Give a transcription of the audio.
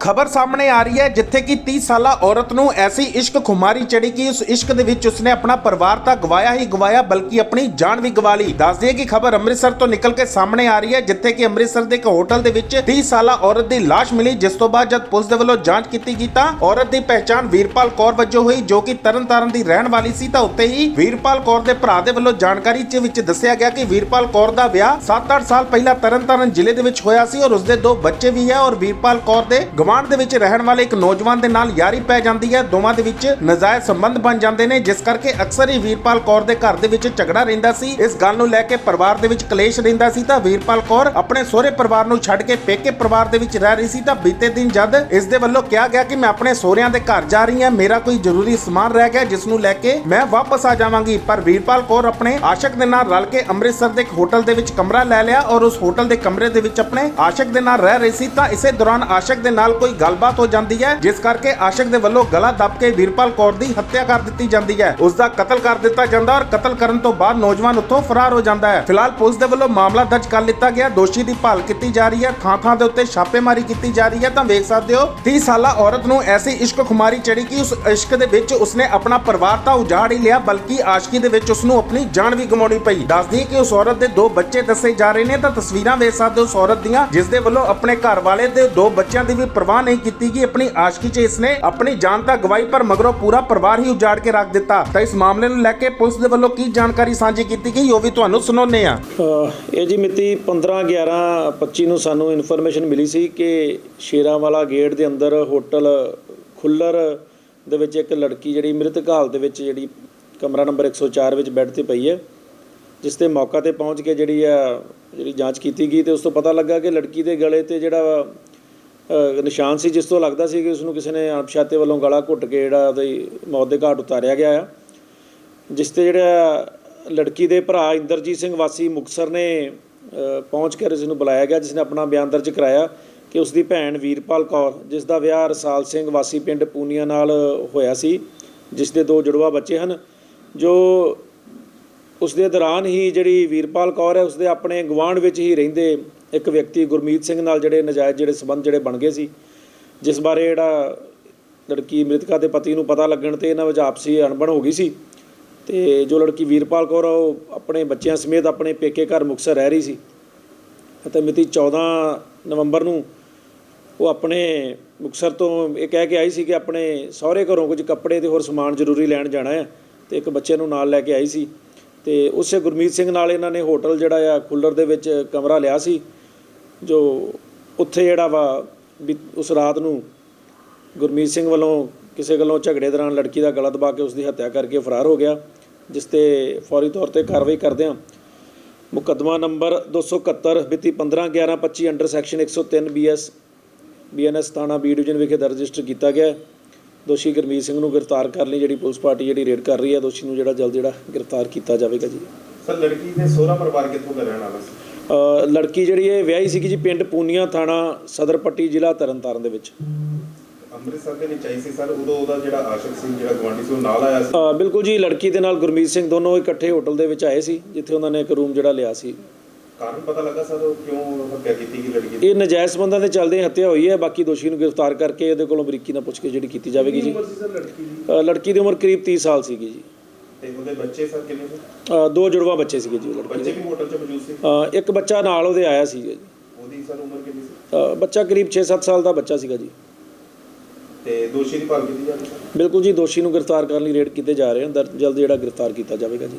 ਖਬਰ ਸਾਹਮਣੇ ਆ ਰਹੀ ਹੈ ਜਿੱਥੇ ਕਿ 30 ਸਾਲਾ ਔਰਤ ਨੂੰ ਐਸੀ ਇਸ਼ਕ ਖੁਮਾਰੀ ਚੜੀ ਕਿ ਉਸ ਇਸ਼ਕ ਦੇ ਵਿੱਚ ਉਸਨੇ ਆਪਣਾ ਪਰਿਵਾਰ ਤਾਂ ਗਵਾਇਆ ਹੀ ਗਵਾਇਆ, ਬਲਕਿ ਆਪਣੀ ਜਾਨ ਵੀ ਗਵਾ ਲਈ। ਦੱਸ ਦਈਏ ਕਿ ਖਬਰ ਅੰਮ੍ਰਿਤਸਰ ਤੋਂ ਨਿਕਲ ਕੇ ਸਾਹਮਣੇ ਆ ਰਹੀ ਹੈ, ਜਿੱਥੇ ਕਿ ਅੰਮ੍ਰਿਤਸਰ ਦੇ ਇੱਕ ਹੋਟਲ ਦੇ ਵਿੱਚ 30 ਸਾਲਾ ਔਰਤ ਦੀ ਲਾਸ਼ ਮਿਲੀ, ਜਿਸ ਤੋਂ ਬਾਅਦ ਜਦ ਪੁਲਿਸ ਦੇ ਵੱਲੋਂ ਜਾਂਚ ਕੀਤੀ ਗਈ ਤਾਂ ਔਰਤ ਦੀ ਪਹਿਚਾਣ ਵੀਰਪਾਲ ਕੌਰ ਵਜੋਂ ਹੋਈ, ਜੋ ਕਿ ਤਰਨਤਾਰਨ ਦੀ ਰਹਿਣ ਵਾਲੀ ਸੀ। ਤਾਂ ਉੱਤੇ ਹੀ ਵੀਰਪਾਲ ਕੌਰ ਦੇ ਭਰਾ ਦੇ ਵੱਲੋਂ ਜਾਣਕਾਰੀ ਚ ਵਿੱਚ ਦੱਸਿਆ ਗਿਆ ਕਿ ਵੀਰਪਾਲ ਕੌਰ ਦਾ ਵਿਆਹ 7-8 ਸਾਲ ਪਹਿਲਾਂ ਤਰਨਤਾਰਨ ਜ਼ਿਲ੍ਹੇ ਦੇ ਵਿੱਚ ਹੋਇਆ ਸੀ ਔਰ ਉਸਦੇ ਦੋ ਬੱਚੇ ਵੀ ਹੈ ਔਰ ਵੀਰਪਾਲ ਕੌਰ ਦੇ ਗਵਾਂਢ ਦੇ ਵਿੱਚ ਰਹਿਣ ਵਾਲੇ ਇੱਕ ਨੌਜਵਾਨ ਦੇ ਨਾਲ ਯਾਰੀ ਪੈ ਜਾਂਦੀ ਹੈ। ਦੋਵਾਂ ਦੇ ਵਿੱਚ ਨਜਾਇਜ਼ ਸੰਬੰਧ ਬਣ ਜਾਂਦੇ ਨੇ, ਜਿਸ ਕਰਕੇ ਅਕਸਰ ਹੀ ਵੀਰਪਾਲ ਕੌਰ ਦੇ ਘਰ ਦੇ ਵਿੱਚ ਝਗੜਾ ਰਹਿੰਦਾ ਸੀ। ਇਸ ਗੱਲ ਨੂੰ ਲੈ ਕੇ ਪਰਿਵਾਰ ਦੇ ਵਿੱਚ ਕਲੇਸ਼ ਰਹਿੰਦਾ ਸੀ ਤਾਂ ਵੀਰਪਾਲ ਕੌਰ ਆਪਣੇ ਸਹੁਰੇ ਪਰਿਵਾਰ ਨੂੰ ਛੱਡ ਕੇ ਪੇਕੇ ਪਰਿਵਾਰ ਦੇ ਵਿੱਚ ਰਹਿ ਰਹੀ ਸੀ ਤਾਂ ਬੀਤੇ ਦਿਨ ਜਦ ਇਸ ਦੇ ਵੱਲੋਂ ਕਿਹਾ ਗਿਆ ਕਿ ਮੈਂ ਆਪਣੇ ਸਹੁਰਿਆਂ ਦੇ ਘਰ ਜਾ ਰਹੀ ਹਾਂ, ਮੇਰਾ ਕੋਈ ਜ਼ਰੂਰੀ ਸਮਾਨ ਰਹਿ ਗਿਆ, ਜਿਸ ਨੂੰ ਲੈ ਕੇ ਮੈਂ ਵਾਪਸ ਆ ਜਾਵਾਂਗੀ। ਪਰ ਵੀਰਪਾਲ ਕੌਰ ਆਪਣੇ ਆਸ਼ਕ ਦੇ ਨਾਲ ਰਲ ਕੇ ਅੰਮ੍ਰਿਤਸਰ ਦੇ ਇੱਕ ਹੋਟਲ ਦੇ ਵਿੱਚ ਕਮਰਾ ਲੈ ਲਿਆ ਔਰ ਉਸ ਹੋਟਲ ਦੇ ਕਮਰੇ ਦੇ ਵਿੱਚ ਆਪਣੇ ਆਸ਼ਕ ਦੇ ਨਾਲ ਰਹਿ ਰਹੀ ਸੀ ਤਾਂ ਇਸੇ ਦੌਰਾਨ ਆਸ਼ਕ ਦੇ ਨਾਲ ਕੋਈ ਗੱਲਬਾਤ ਹੋ ਜਾਂਦੀ ਹੈ, ਜਿਸ ਕਰਕੇ ਆਸ਼ਕ ਦੇ ਵੱਲੋਂ ਗਲਾ ਦੱਬ ਕੇ ਵੀਰਪਾਲ ਕੌਰ ਦੀ ਹੱਤਿਆ ਕਰ ਦਿੱਤੀ ਜਾਂਦੀ ਹੈ। ਉਸ ਦਾ ਕਤਲ ਕਰ ਦਿੱਤਾ ਜਾਂਦਾ ਔਰ ਕਤਲ ਕਰਨ ਤੋਂ ਬਾਅਦ ਨੌਜਵਾਨ ਉੱਥੋਂ ਫਰਾਰ ਹੋ ਜਾਂਦਾ ਹੈ। ਫਿਲਹਾਲ ਪੁਲਿਸ ਦੇ ਵੱਲੋਂ ਮਾਮਲਾ ਦਰਜ ਕਰ ਲਿੱਤਾ ਗਿਆ। ਦੋਸ਼ੀ ਦੀ ਭਾਲ ਕੀਤੀ ਜਾ ਰਹੀ ਹੈ। ਥਾਂ ਥਾਂ ਦੇ ਉੱਤੇ ਛਾਪੇਮਾਰੀ ਕੀਤੀ ਜਾ ਰਹੀ ਹੈ। ਤਾਂ ਵੇਖ ਸਕਦੇ ਹੋ 30 ਸਾਲਾ ਔਰਤ ਨੂੰ ਐਸੀ ਇਸ਼ਕ ਖੁਮਾਰੀ ਚੜੀ ਕਿ ਉਸ ਇਸ਼ਕ ਦੇ ਵਿੱਚ ਉਸਨੇ ਆਪਣਾ ਪਰਿਵਾਰ ਤਾਂ ਉਜਾੜ ਹੀ ਲਿਆ, ਬਲਕਿ ਆਸ਼ਕੀ ਦੇ ਵਿੱਚ ਉਸ ਨੂੰ ਆਪਣੀ ਜਾਨ ਵੀ ਗਵਾਉਣੀ ਪਈ। ਦੱਸਦੀ ਹੈ ਕਿ ਉਸ ਔਰਤ ਦੇ ਦੋ ਬੱਚੇ ਦੱਸੇ ਜਾ ਰਹੇ ਨੇ। ਤਾਂ ਤਸਵੀਰਾਂ ਵੇਖ ਸਕਦੇ ਹੋ, ਉਸ ਔਰਤ ਦੀਆਂ, ਜਿਸ ਦੇ ਵੱਲੋਂ ਆਪਣੇ ਘਰ ਵਾਲੇ ਦੇ ਦੋ ਬੱਚਿਆਂ ਦੀ ਵੀ ਪਰਵਾਹ ਨਹੀਂ ਕੀਤੀ ਗਈ। ਆਪਣੀ ਆਸ਼ਕੀ 'ਚ ਇਸਨੇ ਆਪਣੀ ਜਾਨ ਤਾਂ ਗਵਾਈ, ਪਰ ਮਗਰੋਂ ਪੂਰਾ ਪਰਿਵਾਰ ਹੀ ਉਜਾੜ ਕੇ ਰੱਖ ਦਿੱਤਾ। ਤਾਂ ਇਸ ਮਾਮਲੇ ਨੂੰ ਲੈ ਕੇ ਪੁਲਿਸ ਦੇ ਵੱਲੋਂ ਕੀ ਜਾਣਕਾਰੀ ਸਾਂਝੀ ਕੀਤੀ ਗਈ, ਉਹ ਵੀ ਤੁਹਾਨੂੰ ਸੁਣਾਉਂਦੇ ਆ ਇਹ ਜੀ ਮਿਤੀ 15 11 25 ਨੂੰ ਸਾਨੂੰ ਇਨਫੋਰਮੇਸ਼ਨ ਮਿਲੀ ਸੀ ਕਿ ਸ਼ੇਰਾਂਵਾਲਾ ਗੇਟ ਦੇ ਅੰਦਰ ਹੋਟਲ ਖੁੱਲਰ ਦੇ ਵਿੱਚ ਇੱਕ ਲੜਕੀ ਜਿਹੜੀ ਮ੍ਰਿਤਕ ਹਾਲਤ ਦੇ ਵਿੱਚ ਜਿਹੜੀ ਕਮਰਾ ਨੰਬਰ 104 ਵਿੱਚ ਬੈੱਡ ਤੇ ਪਈ ਹੈ, ਜਿਸ ਤੇ ਮੌਕਾ ਤੇ ਪਹੁੰਚ ਕੇ ਜਿਹੜੀ ਆ ਜਿਹੜੀ ਜਾਂਚ ਕੀਤੀ ਗਈ ਤੇ ਉਸ ਤੋਂ ਪਤਾ ਲੱਗਾ ਕਿ ਲੜਕੀ ਦੇ ਗਲੇ ਤੇ ਜਿਹੜਾ ਨਿਸ਼ਾਨ ਸੀ ਜਿਸ ਤੋਂ ਲੱਗਦਾ ਸੀ ਕਿ ਉਸ ਨੂੰ ਕਿਸੇ ਨੇ ਅਣਪਛਾਤੇ ਵੱਲੋਂ ਗਲਾ ਘੁੱਟ ਕੇ ਜਿਹੜਾ ਉਹਦੀ ਮੌਤ ਦੇ ਘਾਟ ਉਤਾਰਿਆ ਗਿਆ ਆ। ਜਿਸ ਤੇ ਜਿਹੜਾ ਲੜਕੀ ਦੇ ਭਰਾ ਇੰਦਰਜੀਤ ਸਿੰਘ ਵਾਸੀ ਮੁਕਸਰ ਨੇ ਪਹੁੰਚ ਕੇ ਇਸ ਨੂੰ ਬੁਲਾਇਆ ਗਿਆ ਜਿਸ ਨੇ ਆਪਣਾ ਬਿਆਨ ਦਰਜ ਕਰਾਇਆ ਕਿ ਉਸ ਦੀ ਭੈਣ ਵੀਰਪਾਲ ਕੌਰ, ਜਿਸ ਦਾ ਵਿਆਹ ਰਸਾਲ ਸਿੰਘ ਵਾਸੀ ਪਿੰਡ ਪੂਨੀਆ ਨਾਲ ਹੋਇਆ ਸੀ, ਜਿਸ ਦੇ ਦੋ ਜੁੜਵਾ ਬੱਚੇ ਹਨ, ਜੋ ਉਸ ਦੇ ਦੌਰਾਨ ਹੀ ਜਿਹੜੀ ਵੀਰਪਾਲ ਕੌਰ ਹੈ ਉਸ ਦੇ ਆਪਣੇ ਗਵਾਂਢ ਵਿੱਚ ਹੀ ਰਹਿੰਦੇ ਇੱਕ ਵਿਅਕਤੀ ਗੁਰਮੀਤ ਸਿੰਘ ਨਾਲ ਜਿਹੜੇ ਨਜਾਇਜ਼ ਜਿਹੜੇ ਸਬੰਧ ਜਿਹੜੇ ਬਣ ਗਏ ਸੀ ਜਿਸ ਬਾਰੇ ਜਿਹੜਾ ਲੜਕੀ ਮ੍ਰਿਤਕਾ ਦੇ ਪਤੀ ਨੂੰ ਪਤਾ ਲੱਗਣ ਤੇ ਇਹਨਾਂ ਵਿੱਚ ਆਪਸੀ ਅਣਬਣ ਹੋ ਗਈ ਸੀ ਤੇ ਜੋ ਲੜਕੀ ਵੀਰਪਾਲ ਕੌਰ ਆ, ਉਹ ਆਪਣੇ ਬੱਚਿਆਂ ਸਮੇਤ ਆਪਣੇ ਪੇਕੇ ਘਰ ਮੁਕਤਸਰ ਰਹਿ ਰਹੀ ਸੀ ਅਤੇ ਮਿਤੀ 14 ਨਵੰਬਰ ਨੂੰ ਉਹ ਆਪਣੇ ਮੁਕਤਸਰ ਤੋਂ ਇਹ ਕਹਿ ਕੇ ਆਈ ਸੀ ਕਿ ਆਪਣੇ ਸਹੁਰੇ ਘਰੋਂ ਕੁਝ ਕੱਪੜੇ ਤੇ ਹੋਰ ਸਮਾਨ ਜ਼ਰੂਰੀ ਲੈਣ ਜਾਣਾ ਹੈ ਤੇ ਇੱਕ ਬੱਚੇ ਨੂੰ ਨਾਲ ਲੈ ਕੇ ਆਈ ਸੀ ਤੇ ਉਸੇ ਗੁਰਮੀਤ ਸਿੰਘ ਨਾਲ ਇਹਨਾਂ ਨੇ ਹੋਟਲ ਜਿਹੜਾ ਆ ਖੁੱਲਰ ਦੇ ਵਿੱਚ ਕਮਰਾ ਲਿਆ ਸੀ ਜੋ ਉੱਥੇ ਜਿਹੜਾ ਵਾ ਵੀ ਉਸ ਰਾਤ ਨੂੰ ਗੁਰਮੀਤ ਸਿੰਘ ਵੱਲੋਂ ਕਿਸੇ ਗੱਲੋਂ ਝਗੜੇ ਦੌਰਾਨ ਲੜਕੀ ਦਾ ਗਲਾ ਦਬਾ ਕੇ ਉਸ ਦੀ ਹੱਤਿਆ ਕਰਕੇ ਫਰਾਰ ਹੋ ਗਿਆ, ਜਿਸ ਤੇ ਫੌਰੀ ਤੌਰ ਤੇ ਕਾਰਵਾਈ ਕਰਦਿਆਂ ਮੁਕੱਦਮਾ ਨੰਬਰ 271 ਮਿਤੀ 15 11 25 under section 103 B S, B N S ਥਾਣਾ ਬੀ ਡਿਵੀਜ਼ਨ ਵਿਖੇ ਦਰਜ ਰਜਿਸਟਰ ਕੀਤਾ ਗਿਆ। ਦੋਸ਼ੀ ਗੁਰਮੀਤ ਸਿੰਘ ਨੂੰ ਗ੍ਰਿਫਤਾਰ ਕਰਨ ਲਈ, ਜਿਹੜੀ ਪੁਲਿਸ ਪਾਰਟੀ ਜਿਹੜੀ ਰੇਡ ਕਰ ਰਹੀ ਹੈ, ਦੋਸ਼ੀ ਨੂੰ ਜਿਹੜਾ ਜਲਦ ਜਿਹੜਾ ਗ੍ਰਿਫਤਾਰ ਕੀਤਾ ਜਾਵੇਗਾ ਜੀ। ਸਰ, ਲੜਕੀ ਦੇ ਸਹੁਰਾ ਪਰਿਵਾਰ ਕਿੱਥੋਂ ਦਾ ਰਹਿਣ ਵਾਲਾ ਸੀ? ਲੜਕੀ ਜਿਹੜੀ ਇਹ ਵਿਆਹੀ ਸੀਗੀ ਜੀ ਪਿੰਡ ਪੂਨੀਆ ਥਾਣਾ ਸਦਰ ਪੱਟੀ ਜ਼ਿਲ੍ਹਾ ਤਰਨਤਾਰਨ ਦੇ ਵਿੱਚ। ਅੰਮ੍ਰਿਤਸਰ ਦੇ ਵਿੱਚ ਆਈ ਸੀ ਸਰ ਉਦੋਂ ਉਹਦਾ ਜਿਹੜਾ ਆਸ਼ਕ ਸੀ ਜਿਹੜਾ ਗਵਾਂਢੀ ਸੀ ਉਹ ਨਾਲ ਆਇਆ ਸੀ। ਅ, ਬਿਲਕੁਲ ਜੀ ਲੜਕੀ ਦੇ ਨਾਲ ਗੁਰਮੀਤ ਸਿੰਘ ਦੋਨੋਂ ਇਕੱਠੇ ਹੋਟਲ ਦੇ ਵਿੱਚ ਆਏ ਸੀ ਜਿੱਥੇ ਉਹਨਾਂ ਨੇ ਇੱਕ ਰੂਮ ਜਿਹੜਾ ਲਿਆ ਸੀ। ਕਾਰਨ ਪਤਾ ਲੱਗਾ ਸਰ ਉਹ ਕਿਉਂ ਹੱਤਿਆ ਕੀਤੀ ਗਈ ਲੜਕੀ ਦੀ? ਇਹ ਨਜਾਇਜ਼ ਸੰਬੰਧਾਂ ਦੇ ਚੱਲਦੇ ਹੱਤਿਆ ਹੋਈ ਹੈ ਬਾਕੀ ਦੋਸ਼ੀ ਨੂੰ ਗ੍ਰਿਫਤਾਰ ਕਰਕੇ ਇਹਦੇ ਕੋਲੋਂ ਬਰੀਕੀ ਨਾਲ ਪੁੱਛ ਕੇ ਜਿਹੜੀ ਕੀਤੀ ਜਾਵੇਗੀ ਜੀ। ਲੜਕੀ ਦੀ? ਉਮਰ ਕਰੀਬ 30 ਸਾਲ ਸੀਗੀ ਜੀ। ਤੇ ਉਹਦੇ ਬੱਚੇ ਸਰ ਕਿੰਨੇ ਸੀ ਅ, ਦੋ ਜੁੜਵਾ ਬੱਚੇ ਸੀਗੇ ਜੀ ਉਹ ਲੜਕੀ ਬੱਚੇ ਦੇ। ਵੀ ਹੋਟਲ 'ਚ ਮੌਜੂਦ ਸੀ? ਅ, ਇੱਕ ਬੱਚਾ ਨਾਲ ਉਹਦੇ ਆਇਆ ਸੀ ਜੀ। ਉਹਦੀ ਸਰ ਉਮਰ ਕਿੰਨੀ ਸੀ? ਅ, ਬੱਚਾ ਕਰੀਬ 6-7 ਸਾਲ ਦਾ ਬੱਚਾ ਸੀਗਾ ਜੀ। ਤੇ ਦੋਸ਼ੀ ਦੀ ਭਾਲ ਕੀਤੀ ਸਰ? ਬਿਲਕੁਲ ਜੀ ਦੋਸ਼ੀ ਨੂੰ ਗ੍ਰਿਫਤਾਰ ਕਰਨ ਲਈ ਰੇਡ ਕੀਤੇ ਜਾ ਰਹੇ ਹਨ। ਦਰ- ਜਲਦ ਜਿਹੜਾ ਗ੍ਰਿਫਤਾਰ ਕੀਤਾ ਜਾਵੇਗਾ ਜੀ।